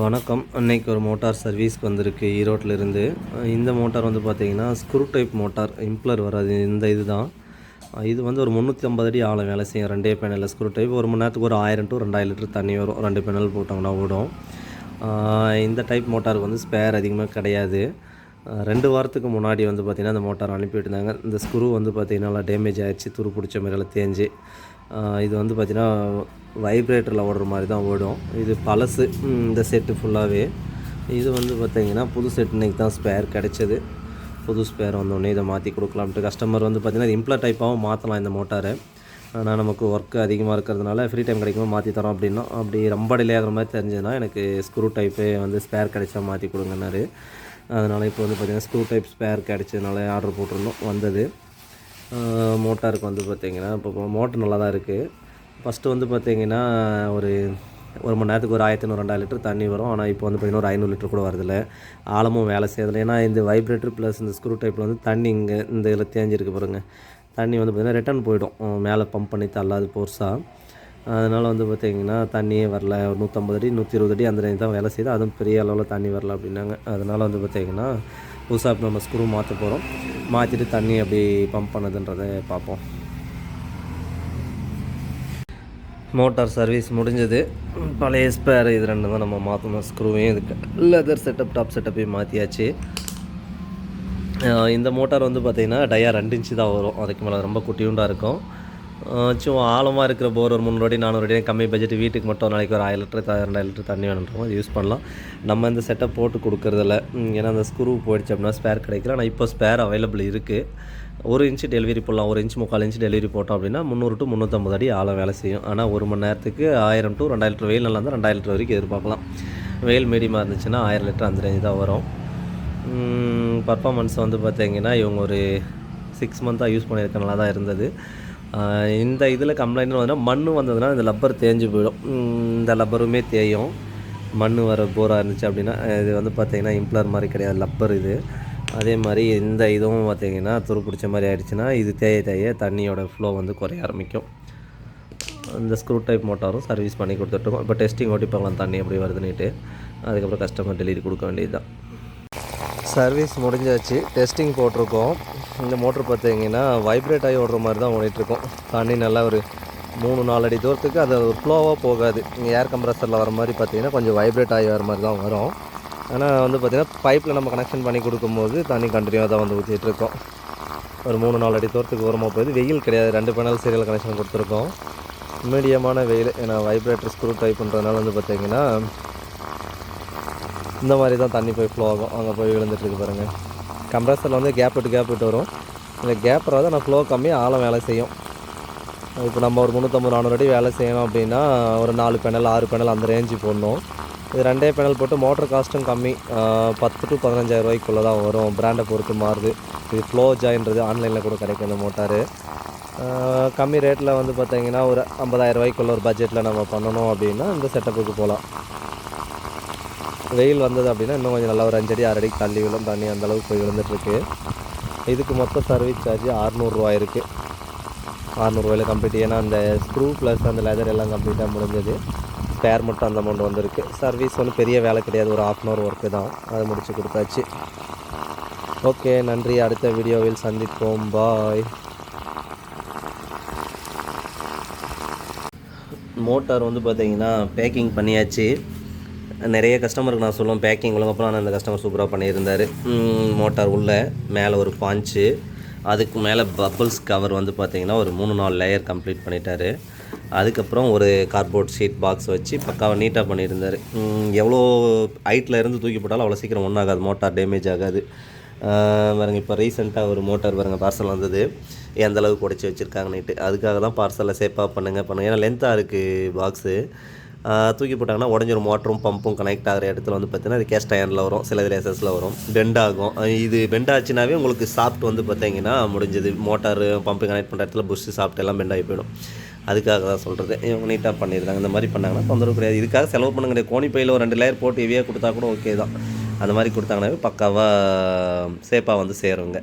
வணக்கம். அன்னைக்கு ஒரு மோட்டார் சர்வீஸ்க்கு வந்திருக்கு ஈரோட்டில் இருந்து இந்த மோட்டார் வந்து பார்த்தீங்கன்னா ஸ்க்ரூ டைப் மோட்டார் இம்ப்ளர் வராது இந்த இது தான் இது வந்து ஒரு முந்நூற்றி ஐம்பது அடி ஆழம் வேலை செய்யும் ரெண்டே பேனலில் ஸ்க்ரூ டைப் ஒரு மணி நேரத்துக்கு ஒரு ஆயிரம் டு ரெண்டாயிரம் லிட்டர் தண்ணி வரும் ரெண்டு பேனல் போட்டாங்கன்னா ஓடும். இந்த டைப் மோட்டாருக்கு வந்து ஸ்பேர் அதிகமாக கிடையாது. ரெண்டு வாரத்துக்கு முன்னாடி வந்து பார்த்திங்கன்னா அந்த மோட்டார் அனுப்பிட்டு இருந்தாங்க இந்த ஸ்க்ரூ வந்து பார்த்திங்கன்னா நல்லா டேமேஜ் ஆகிடுச்சு துரு பிடிச்ச மாதிரிலாம் தேஞ்சு. இது வந்து பார்த்திங்கன்னா வைப்ரேட்டரில் ஓடுற மாதிரி தான் ஓடும். இது பழசு இந்த செட்டு ஃபுல்லாகவே இது வந்து பார்த்திங்கன்னா புது செட் இன்றைக்கி தான் ஸ்பேர் கிடைச்சது. புது ஸ்பேர் வந்தோடனே இதை மாற்றி கொடுக்கலாம்ட்டு கஸ்டமர் வந்து பார்த்திங்கன்னா இது இம்ப்ளர் டைப்பாகவும் மாற்றலாம் இந்த மோட்டாரை ஆனால் நமக்கு ஒர்க்கு அதிகமாக இருக்கிறதுனால ஃப்ரீ டைம் கிடைக்கும்போது மாற்றி தரோம் அப்படின்னா அப்படி ரொம்ப டிலே ஆகிற மாதிரி தெரிஞ்சதுன்னா எனக்கு ஸ்க்ரூ டைப்பே வந்து ஸ்பேர் கிடைச்சா மாற்றி கொடுங்கன்னாரு. அதனால் இப்போ வந்து பார்த்திங்கன்னா ஸ்க்ரூ டைப் ஸ்பேர் கிடைச்சதுனால ஆர்டர் போட்டிருந்தோம் வந்தது. மோட்டாருக்கு வந்து பார்த்திங்கன்னா இப்போ மோட்டர் நல்லா தான் இருக்குது ஃபஸ்ட்டு வந்து பார்த்திங்கன்னா ஒரு ஒரு மணி நேரத்துக்கு ஒரு ஆயிரத்தி ரெண்டாயிரம் லிட்டர் தண்ணி வரும். ஆனால் இப்போ வந்து பார்த்திங்கன்னா ஒரு ஐநூறு லிட்டர் கூட வரதில்ல. ஆழமும் வேலை செய்யறதில்ல. ஏன்னா இந்த வைப்ரேட்டர் ப்ளஸ் இந்த ஸ்க்ரூ டைப்பில் வந்து தண்ணி இங்கே இந்த இதில் தேஞ்சிருக்கு பாருங்க. தண்ணி வந்து பார்த்திங்கன்னா ரிட்டர்ன் போயிடும். மேலே பம்ப் பண்ணி தள்ளாது போர்ஸாக அதனால் வந்து பார்த்திங்கன்னா தண்ணியே வரல. ஒரு நூற்றம்பது அடி நூற்றி இருபது அடி அந்த ரேஞ்ச் தான் வேலை செய்யுது. அதுவும் பெரிய அளவில் தண்ணி வரல அப்படின்னாங்க. அதனால் வந்து பார்த்திங்கன்னா புதுசாக இப்போ நம்ம ஸ்க்ரூ மாற்ற போகிறோம் மாற்றிட்டு தண்ணி எப்படி பம்ப் பண்ணுதுன்றதை பார்ப்போம். மோட்டார் சர்வீஸ் முடிஞ்சது. பழைய ஸ்பேர் இது ரெண்டு தான் நம்ம மாற்றணும் ஸ்க்ரூவையும் இதுக்கு. லெதர் செட்டப் டாப் செட்டப்பையும் மாற்றியாச்சு இந்த மோட்டார் வந்து பார்த்திங்கன்னா டயா ரெண்டு இன்ச்சு தான் வரும். அதுக்கு மேலே ரொம்ப குட்டியுண்டாக இருக்கும். சும்மா ஆழமாக இருக்கிற போர் ஒரு முந்நூறு அடி நானூறு அடி கம்மி பட்ஜெட் வீட்டுக்கு மட்டும் ஒரு நாளைக்கு ஒரு ஆயிரம் லிட்டர் ரெண்டாயிரம் லிட்டர் தண்ணி வேணுன்றோம் அது யூஸ் பண்ணலாம். நம்ம இந்த செட்டப் போட்டு கொடுக்குறதில்ல. ஏன்னா அந்த ஸ்க்ரூ போயிடுச்சு அப்படின்னா ஸ்பேர் கிடைக்கல. ஆனால் இப்போ ஸ்பேர் அவைலபிள் இருக்குது ஒரு இன்ச்சு டெலிவரி போடலாம். ஒரு இன்ச் முக்கால் இன்ச் டெலிவரி போட்டோம் அப்படின்னா முந்நூறு டு முந்நூற்றம்பது அடி ஆழம் வேலை செய்யும். ஆனால் ஒரு மணி நேரத்துக்கு ஆயிரம் டு ரெண்டாயிரம் லிட்டர் வெயில் நல்லா இருந்தால் ரெண்டாயிரம் லிட்டர் வரைக்கும் எதிர்பார்க்கலாம். வெயில் மீடியமாக இருந்துச்சுன்னா ஆயிரம் லிட்டர் அந்த ரேஞ்சு தான் வரும். பர்ஃபாமன்ஸ் வந்து பார்த்தீங்கன்னா இவங்க ஒரு சிக்ஸ் மந்த்தாக யூஸ் பண்ணியிருக்கனால தான் இருந்தது. இந்த இதில் கம்ப்ளைண்ட் வந்ததுன்னா மண் வந்ததுன்னா இந்த லப்பர் தேஞ்சு போயிடும். இந்த லப்பருமே தேயும். மண் வர போராக இருந்துச்சு அப்படின்னா இது வந்து பார்த்தீங்கன்னா இம்ப்ளர் மாதிரி கிடையாது லப்பர் இது. அதே மாதிரி இந்த இதுவும் பார்த்தீங்கன்னா துரு பிடிச்ச மாதிரி ஆயிடுச்சுன்னா இது தேய தேய தண்ணியோட ஃப்ளோ வந்து குறைய ஆரம்பிக்கும். இந்த ஸ்க்ரூ டைப் மோட்டாரும் சர்வீஸ் பண்ணி கொடுத்துட்ருக்கோம். இப்போ டெஸ்டிங் ஓட்டி பார்க்கலாம் தண்ணி எப்படி வருதுன்னுட்டு. அதுக்கப்புறம் கஸ்டமர் டெலிவரி கொடுக்க வேண்டியது தான் சர்வீஸ் முடிஞ்சாச்சு டெஸ்டிங் போட்டிருக்கோம். இந்த மோட்ரு பார்த்தீங்கன்னா வைப்ரேட் ஆகி ஓடுற மாதிரி தான் ஓடிட்டுருக்கோம். தண்ணி நல்லா ஒரு மூணு நாலு அடி தூரத்துக்கு அது ஒரு ஃப்ளோவாக போகாது. இங்கே ஏர் கம்ப்ரஸரில் வர மாதிரி பார்த்தீங்கன்னா கொஞ்சம் வைப்ரேட் ஆகி வர மாதிரி தான் வரும். ஆனால் வந்து பார்த்திங்கன்னா பைப்பில் நம்ம கனெக்ஷன் பண்ணி கொடுக்கும்போது தண்ணி கண்டினியூவாக தான் வந்து ஊற்றிட்டுருக்கோம் ஒரு மூணு நாலு அடி தூரத்துக்கு ஓரமாக போகுது. வெயில் கிடையாது. ரெண்டு பேனல் சீரியல் கனெக்ஷன் கொடுத்துருக்கோம். மீடியமான வெயில் ஏன்னா வைப்ரேட்டர் ஸ்க்ரூ டைப் பண்ணுறதுனால வந்து பார்த்திங்கன்னா இந்த மாதிரி தான் தண்ணி போய் ஃப்ளோ ஆகும். அங்கே போய் விழுந்துட்டுருக்கு பாருங்கள் கம்ப்ரஸரில் வந்து கேப் விட்டு கேப் விட்டு வரும். இந்த கேப் தான் நான் ஃப்ளோ கம்மி ஆழம் வேலை செய்யும். இப்போ நம்ம ஒரு முந்நூற்றம்பது நானூறு அடி வேலை செய்யணும் அப்படின்னா ஒரு நாலு பேனல் ஆறு பேனல் அந்த ரேஞ்சு போடணும். இது ரெண்டே பேனல் போட்டு மோட்டர் காஸ்ட்டும் கம்மி. பத்து டு பதினஞ்சாயிரம் ரூபாய்க்குள்ளே தான் வரும். பிராண்டை பொறுத்து மாறுது. இது ஃப்ளோ ஜாயின்றது ஆன்லைனில் கூட கிடைக்கும் இந்த மோட்டார் கம்மி ரேட்டில் வந்து பார்த்தீங்கன்னா ஒரு ஐம்பதாயிரம் ரூபாய்க்குள்ள ஒரு பட்ஜெட்டில் நம்ம பண்ணணும் அப்படின்னா இந்த செட்டப்புக்கு போகலாம். வெயில் வந்தது அப்படின்னா இன்னும் கொஞ்சம் நல்லா ஒரு அஞ்சடி ஆறு அடிக்கு தள்ளி விழும் தண்ணி அந்தளவுக்கு போய் விழுந்துட்டுருக்கு. இதுக்கு மொத்தம் சர்வீஸ் சார்ஜ் அறநூறுரூவா இருக்குது அறநூறுவாயில் கம்ப்ளீட் ஏன்னா அந்த ஸ்க்ரூ ப்ளஸ் அந்த லெதர் எல்லாம் கம்ப்ளீட்டாக முடிஞ்சது. ஸ்பேர் மட்டும் அந்த அமௌண்ட் வந்திருக்கு. சர்வீஸ் ஒன்றும் பெரிய வேலை கிடையாது. ஒரு ஆஃப் அன் ஹவர் ஒர்க்கு தான். அதை முடிச்சு கொடுத்தாச்சு. ஓகே நன்றி. அடுத்த வீடியோவில் சந்திப்போம். பாய் மோட்டார் வந்து பார்த்தீங்கன்னா பேக்கிங் பண்ணியாச்சு. நிறைய கஸ்டமருக்கு நான் சொல்லுவேன் பேக்கிங் ஒழுங்கப்பறம் ஆனால் அந்த கஸ்டமர் சூப்பராக பண்ணியிருந்தார். மோட்டார் உள்ள மேலே ஒரு பாஞ்சு அதுக்கு மேலே பப்பிள்ஸ் கவர் வந்து பார்த்தீங்கன்னா ஒரு மூணு நாலு லேயர் கம்ப்ளீட் பண்ணிட்டாரு. அதுக்கப்புறம் ஒரு கார்போர்ட் ஷீட் பாக்ஸ் வச்சு பக்காவாக நீட்டாக பண்ணியிருந்தார். எவ்வளோ ஹைட்டில் இருந்து தூக்கி போட்டாலும் அவ்வளோ சீக்கிரம் ஒன்றாகாது மோட்டார் டேமேஜ் ஆகாது. பாருங்க இப்போ ரீசெண்டாக ஒரு மோட்டார் பாருங்க பார்சல் வந்தது. எந்தளவுக்கு உடச்சி வச்சுருக்காங்கன்னுட்டு. அதுக்காக தான் பார்சலை சேஃபாக பண்ணுங்க. பண்ணுங்கள் ஏன்னா லென்த்தாக இருக்குது பாக்ஸு தூக்கி போட்டாங்கன்னா உடஞ்சிரும் மோட்டரும் பம்பும் கனெக்ட் ஆகிற இடத்துல வந்து பார்த்தீங்கன்னா அது கேஸ்ட் அயனில் வரும் சில இதில் எஸ்எஸில் வரும். பெண்ட் ஆகும். இது பெண்ட் ஆச்சுனாவே உங்களுக்கு சாஃப்ட் வந்து பார்த்தீங்கன்னா முடிஞ்சது. மோட்டார் பம்பு கனெக்ட் பண்ணுற இடத்துல புஷ்ஷு சாஃப்ட் எல்லாம் பெண்ட் ஆகி போயிடும். அதுக்காக தான் சொல்கிறது இவங்க நீட்டாக பண்ணியிருந்தாங்க இந்த மாதிரி பண்ணாங்கன்னா தொந்தரவு கிடையாது. இதுக்காக செலவு பண்ண கிடையாது கோணி பையில் ஒரு ரெண்டு லேயர் போட்டு ஹெவியாக கொடுத்தா கூட ஓகே தான். அந்த மாதிரி கொடுத்தாங்கன்னாவே பக்காவாக சேஃபாக வந்து சேருங்க.